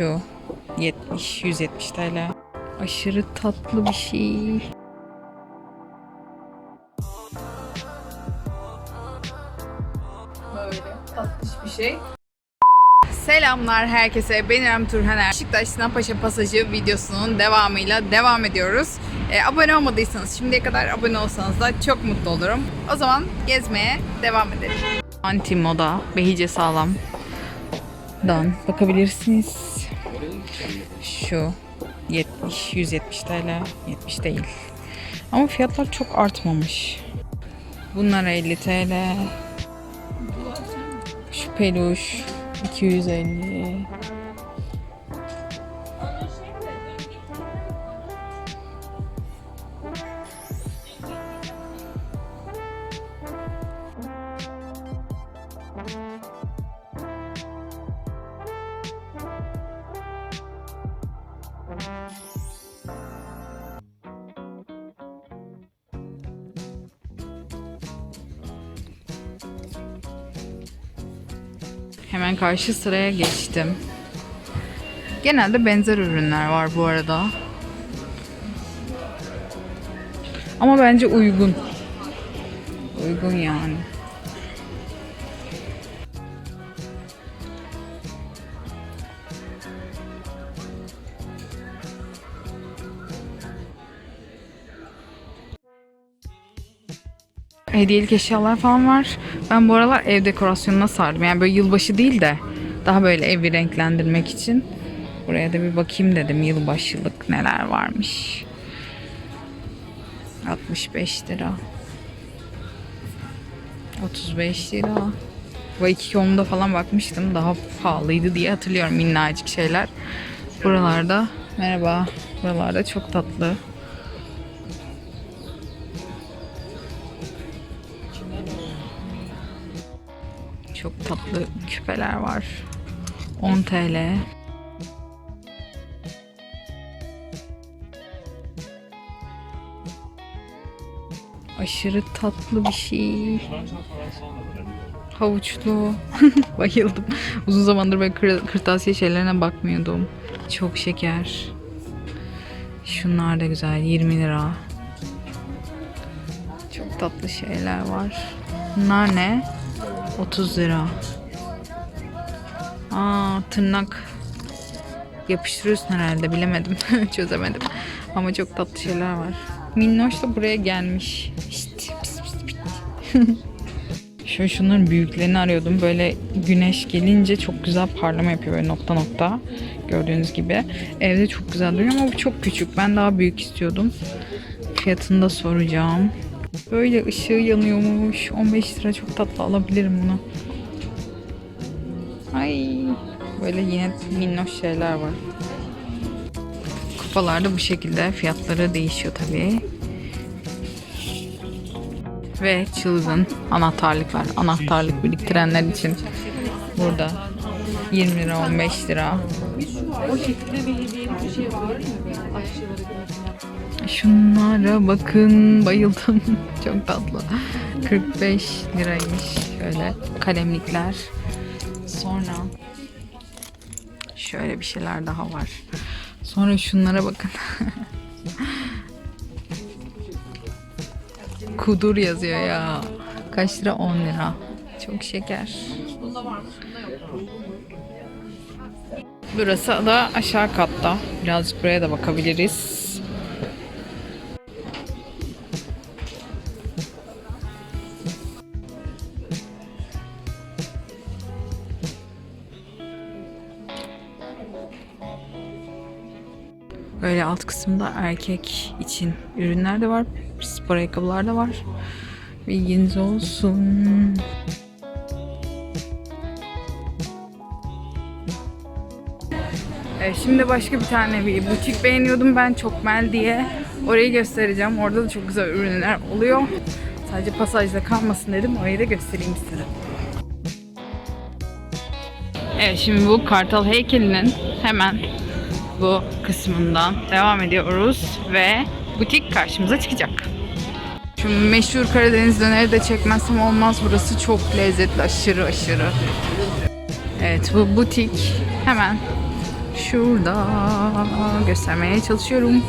Şu 70 170 TL. Aşırı tatlı bir şey. Şey. Selamlar herkese. Ben İrem Turhaner. Beşiktaş Sinan Paşa Pasajı videosunun devamıyla devam ediyoruz. E, abone olmadıysanız şimdiye kadar abone olsanız da çok mutlu olurum. O zaman gezmeye devam edelim. Anti moda, Behice Sağlam. Dan bakabilirsiniz. Şu 70 170 TL 70 değil. Ama fiyatlar çok artmamış. Bunlar 50 TL. Şu peluş 250. Hemen karşı sıraya geçtim. Genelde benzer ürünler var bu arada. Ama bence uygun. Uygun yani. Hediyelik eşyalar falan var. Ben bu aralar ev dekorasyonuna sardım. Yani böyle yılbaşı değil de daha böyle evi renklendirmek için. Buraya da bir bakayım dedim yılbaşılık neler varmış. 65 lira. 35 lira. Konuda falan bakmıştım. Daha pahalıydı diye hatırlıyorum minnacık şeyler. Buralarda merhaba. Buralarda çok tatlı. Çok tatlı küpeler var. 10 TL. Aşırı tatlı bir şey. Havuçlu. Bayıldım. Uzun zamandır böyle kır- kırtasiye şeylerine bakmıyordum. Çok şeker. Şunlar da güzel. 20 lira. Çok tatlı şeyler var. Bunlar ne? 30 lira. Aa tırnak yapıştırıyorsun herhalde bilemedim. Çözemedim. Ama çok tatlı şeyler var. Minnoş da buraya gelmiş. Şşt, pis, pis, pis. Şöyle şunların büyüklerini arıyordum. Böyle güneş gelince çok güzel parlama yapıyor böyle nokta nokta. Gördüğünüz gibi. Evde çok güzel duruyor ama bu çok küçük. Ben daha büyük istiyordum. Fiyatını da soracağım. Böyle ışığı yanıyormuş. 15 lira çok tatlı alabilirim bunu. Ay böyle yine minnoş şeyler var. Kupalarda bu şekilde fiyatları değişiyor tabii. Ve çılgın anahtarlıklar. Anahtarlık biriktirenler için burada 20 lira 15 lira. Şunlara bakın bayıldım. Çok tatlı. 45 liraymış şöyle kalemlikler. Sonra şöyle bir şeyler daha var. Sonra şunlara bakın. Kudur yazıyor ya. Kaç lira? 10 lira. Çok şeker. Burası da aşağı katta. Birazcık buraya da bakabiliriz. Alt kısımda erkek için ürünler de var. Spor ayakkabılar da var. Bilginiz olsun. Evet, şimdi başka bir tane bir butik beğeniyordum ben Çokmel diye. Orayı göstereceğim. Orada da çok güzel ürünler oluyor. Sadece pasajda kalmasın dedim. Orayı da göstereyim size. Evet şimdi bu Kartal heykelinin hemen bu kısmından devam ediyoruz ve butik karşımıza çıkacak. Şu meşhur Karadeniz döneri de çekmezsem olmaz. Burası çok lezzetli, aşırı aşırı. Evet bu butik hemen Şurada göstermeye çalışıyorum.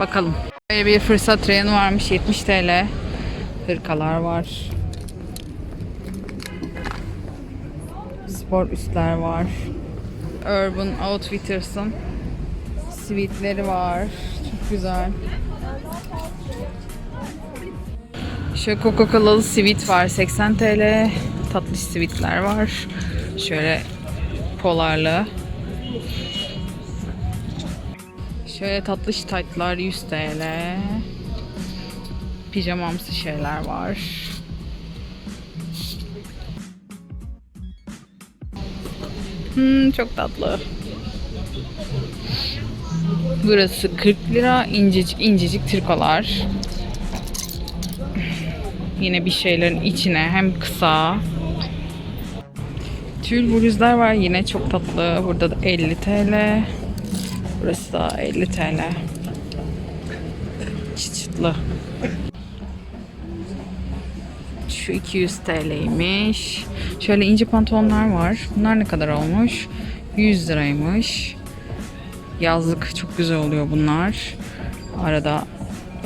Bakalım. Böyle bir fırsat reyonu varmış 70 TL. Hırkalar var. Spor üstler var. Urban Outfitters'ın sweatleri var. Çok güzel. Şöyle Coca-Cola'lı sweat var 80 TL. Tatlış sweatler var. Şöyle polarlı. Şöyle tatlış taytlar 100 TL. Pijamamsı şeyler var. Hmm, çok tatlı. Burası 40 lira. incecik incecik trikolar. Yine bir şeylerin içine hem kısa. Tül bluzlar var yine çok tatlı. Burada da 50 TL. Burası da 50 TL. Çıt. Şu 200 TL'ymiş. Şöyle ince pantolonlar var. Bunlar ne kadar olmuş? 100 liraymış. Yazlık çok güzel oluyor bunlar. Arada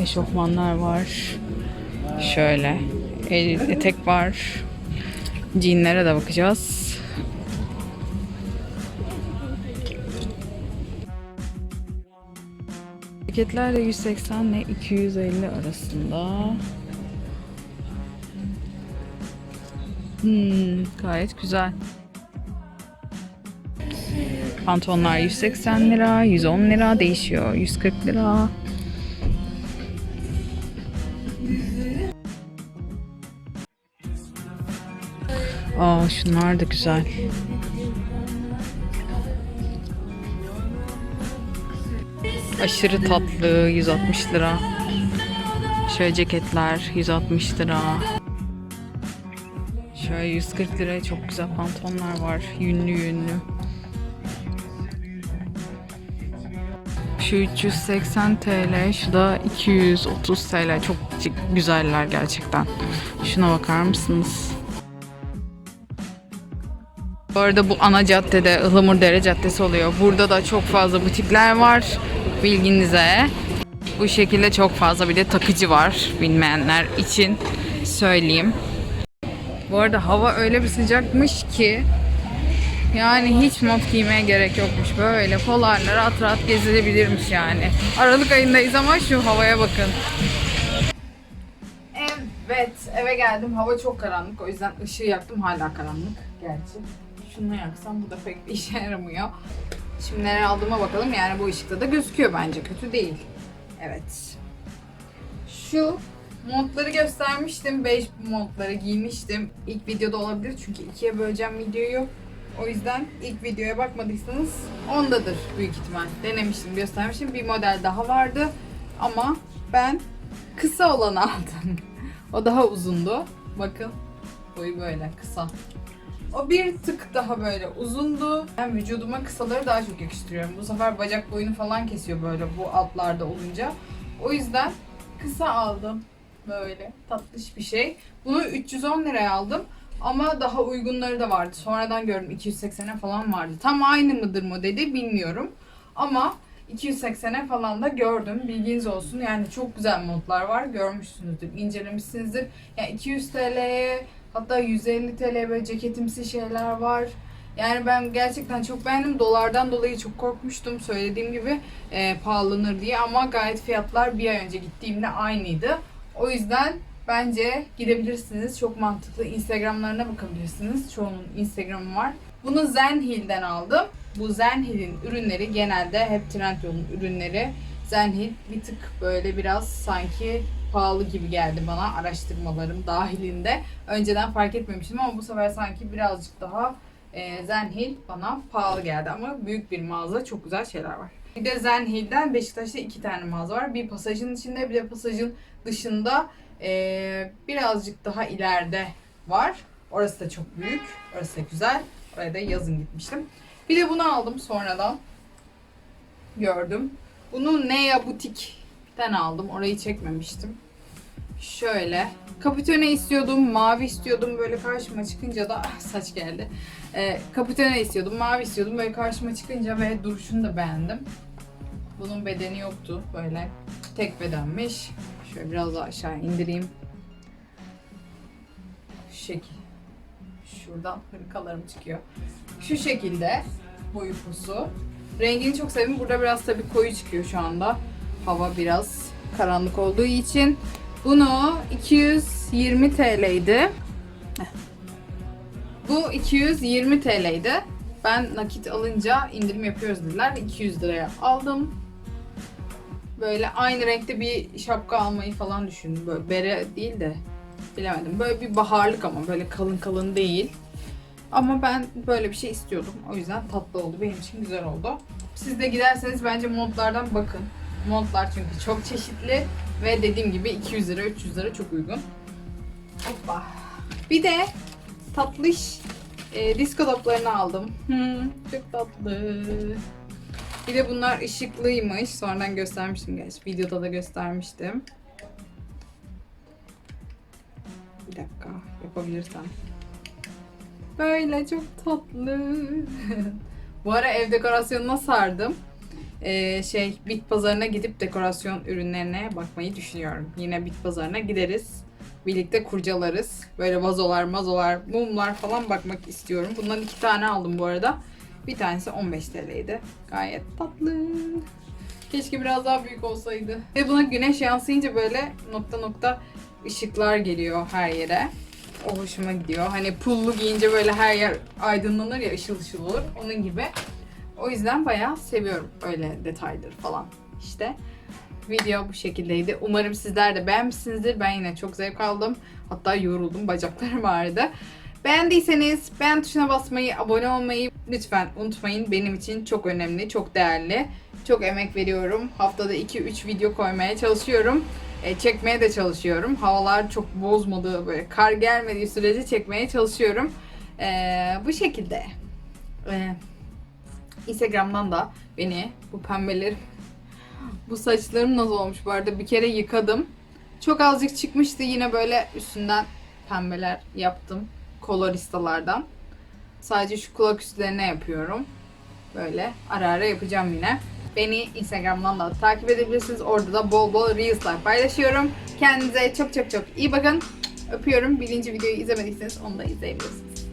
eşofmanlar var. Şöyle el, etek var. Jeanlere de bakacağız. Ceketler de 180 ile 250 arasında. Hmm, gayet güzel. Pantolonlar 180 lira, 110 lira değişiyor. 140 lira. Aa şunlar da güzel. Aşırı tatlı 160 lira. Şöyle ceketler 160 lira. Şöyle 140 liraya çok güzel pantolonlar var. Yünlü yünlü. Şu 380 TL, şu da 230 TL. Çok güzeller gerçekten. Şuna bakar mısınız? Bu arada bu ana caddede Ihlamurdere Caddesi oluyor. Burada da çok fazla butikler var. Bilginize. Bu şekilde çok fazla bir de takıcı var bilmeyenler için söyleyeyim. Bu arada hava öyle bir sıcakmış ki yani hiç mont giymeye gerek yokmuş. Böyle polarla rahat rahat gezilebilirmiş yani. Aralık ayındayız ama şu havaya bakın. Evet eve geldim. Hava çok karanlık. O yüzden ışığı yaktım. Hala karanlık gerçi. Şunu yaksam bu da pek işe yaramıyor. Şimdi neler aldığıma bakalım. Yani bu ışıkta da gözüküyor bence. Kötü değil. Evet. Şu montları göstermiştim. Beige montları giymiştim. İlk videoda olabilir çünkü ikiye böleceğim videoyu. O yüzden ilk videoya bakmadıysanız ondadır büyük ihtimal. Denemiştim, göstermiştim. Bir model daha vardı. Ama ben kısa olanı aldım. o daha uzundu. Bakın. Boyu böyle kısa. O bir tık daha böyle uzundu. Ben vücuduma kısaları daha çok yakıştırıyorum. Bu sefer bacak boyunu falan kesiyor böyle bu altlarda olunca. O yüzden kısa aldım. Böyle tatlış bir şey. Bunu 310 liraya aldım. Ama daha uygunları da vardı. Sonradan gördüm 280'e falan vardı. Tam aynı mıdır modeli bilmiyorum. Ama 280'e falan da gördüm. Bilginiz olsun. Yani çok güzel modlar var. Görmüşsünüzdür, incelemişsinizdir. Yani 200 TL'ye hatta 150 TL böyle ceketimsi şeyler var. Yani ben gerçekten çok beğendim. Dolardan dolayı çok korkmuştum. Söylediğim gibi e, pahalanır diye ama gayet fiyatlar bir ay önce gittiğimde aynıydı. O yüzden bence gidebilirsiniz. Çok mantıklı. Instagramlarına bakabilirsiniz. Çoğunun Instagramı var. Bunu Zenhill'den aldım. Bu Zenhill'in ürünleri genelde hep Trendyol'un ürünleri. Zenhill bir tık böyle biraz sanki pahalı gibi geldi bana araştırmalarım dahilinde. Önceden fark etmemiştim ama bu sefer sanki birazcık daha e, Zenhill bana pahalı geldi ama büyük bir mağaza çok güzel şeyler var. Bir de Zenhill'den Beşiktaş'ta iki tane mağaza var. Bir pasajın içinde bir de pasajın dışında e, birazcık daha ileride var. Orası da çok büyük. Orası da güzel. Oraya da yazın gitmiştim. Bir de bunu aldım sonradan. Gördüm. Bunu Nea Butik'ten aldım. Orayı çekmemiştim. Şöyle. Kapitone istiyordum, mavi istiyordum. Böyle karşıma çıkınca da ah, saç geldi. Ee, kapitone istiyordum, mavi istiyordum. Böyle karşıma çıkınca ve duruşunu da beğendim. Bunun bedeni yoktu. Böyle tek bedenmiş. Şöyle biraz daha aşağı indireyim. Şu şekil. Şuradan hırkalarım çıkıyor. Şu şekilde boyu posu. Rengini çok sevdim. Burada biraz tabii koyu çıkıyor şu anda. Hava biraz karanlık olduğu için. Bunu 220 TL'ydi. Bu 220 TL'ydi. Ben nakit alınca indirim yapıyoruz dediler. 200 liraya aldım. Böyle aynı renkte bir şapka almayı falan düşündüm. Böyle bere değil de bilemedim. Böyle bir baharlık ama böyle kalın kalın değil. Ama ben böyle bir şey istiyordum. O yüzden tatlı oldu. Benim için güzel oldu. Siz de giderseniz bence montlardan bakın. Montlar çünkü çok çeşitli ve dediğim gibi 200 lira 300 lira çok uygun. Hoppa. Bir de tatlış e, disko toplarını aldım. Hmm, çok tatlı. Bir de bunlar ışıklıymış. Sonradan göstermiştim gerçi. Videoda da göstermiştim. Bir dakika yapabilirsem. Böyle çok tatlı. Bu ara ev dekorasyonuna sardım. Ee, şey bit pazarına gidip dekorasyon ürünlerine bakmayı düşünüyorum. Yine bit pazarına gideriz. Birlikte kurcalarız. Böyle vazolar, mazolar, mumlar falan bakmak istiyorum. Bundan iki tane aldım bu arada. Bir tanesi 15 TL'ydi. Gayet tatlı. Keşke biraz daha büyük olsaydı. Ve buna güneş yansıyınca böyle nokta nokta ışıklar geliyor her yere. O hoşuma gidiyor. Hani pullu giyince böyle her yer aydınlanır ya ışıl ışıl olur. Onun gibi. O yüzden bayağı seviyorum öyle detayları falan. İşte video bu şekildeydi. Umarım sizler de beğenmişsinizdir. Ben yine çok zevk aldım. Hatta yoruldum. Bacaklarım ağrıdı. Beğendiyseniz beğen tuşuna basmayı, abone olmayı lütfen unutmayın. Benim için çok önemli, çok değerli. Çok emek veriyorum. Haftada 2-3 video koymaya çalışıyorum. E, çekmeye de çalışıyorum. Havalar çok bozmadığı, böyle kar gelmediği sürece çekmeye çalışıyorum. E, bu şekilde. E, Instagram'dan da beni bu pembeleri bu saçlarım nasıl olmuş bu arada bir kere yıkadım. Çok azıcık çıkmıştı yine böyle üstünden pembeler yaptım. Koloristalardan. Sadece şu kulak üstlerine yapıyorum. Böyle ara ara yapacağım yine. Beni Instagram'dan da takip edebilirsiniz. Orada da bol bol Reels'lar paylaşıyorum. Kendinize çok çok çok iyi bakın. Öpüyorum. Birinci videoyu izlemediyseniz onu da izleyebilirsiniz.